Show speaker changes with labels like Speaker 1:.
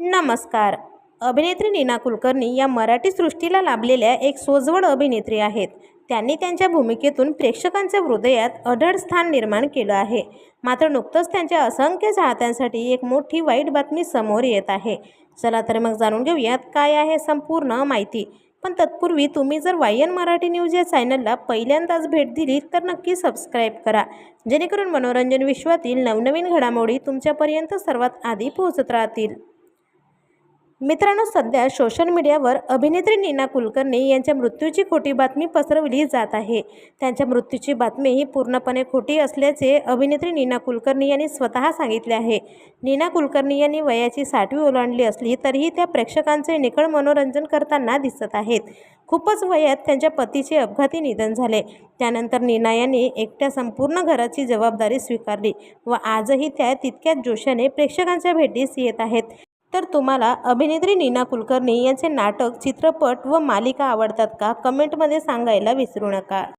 Speaker 1: नमस्कार. अभिनेत्री नीना कुलकर्णी या मराठी सृष्टीला लाभलेल्या एक सोजवळ अभिनेत्री आहेत. त्यांनी त्यांच्या भूमिकेतून प्रेक्षकांच्या हृदयात अढळ स्थान निर्माण केलं आहे. मात्र नुकतंच त्यांच्या असंख्य चाहत्यांसाठी एक मोठी वाईट बातमी समोर येत आहे. चला तर मग जाणून घेऊयात काय आहे संपूर्ण माहिती. पण तत्पूर्वी तुम्ही जर वायन मराठी न्यूज या चॅनलला पहिल्यांदाच भेट दिली तर नक्की सबस्क्राईब करा. जेणेकरून मनोरंजन विश्वातील नवनवीन घडामोडी तुमच्यापर्यंत सर्वात आधी पोहोचत राहतील. मित्रांनो सध्या सोशल मीडियावर अभिनेत्री नीना कुलकर्णी यांच्या मृत्यूची खोटी बातमी पसरवली जात आहे. त्यांच्या मृत्यूची बातमी ही पूर्णपणे खोटी असल्याचे अभिनेत्री नीना कुलकर्णी यांनी स्वतः सांगितले आहे. नीना कुलकर्णी यांनी वयाची साठवी ओलांडली असली तरीही त्या प्रेक्षकांचे निकळ मनोरंजन करताना दिसत आहेत. खूपच वयात त्यांच्या पतीचे अपघाती निधन झाले. त्यानंतर नीना यांनी एकट्या संपूर्ण घराची जबाबदारी स्वीकारली व आजही त्या तितक्याच जोशाने प्रेक्षकांच्या भेटीस येत आहेत. तर तुम्हाला अभिनेत्री नीना कुलकर्णी यांचे नाटक चित्रपट व मालिका आवडतात का? कमेंटमध्ये सांगायला विसरू नका.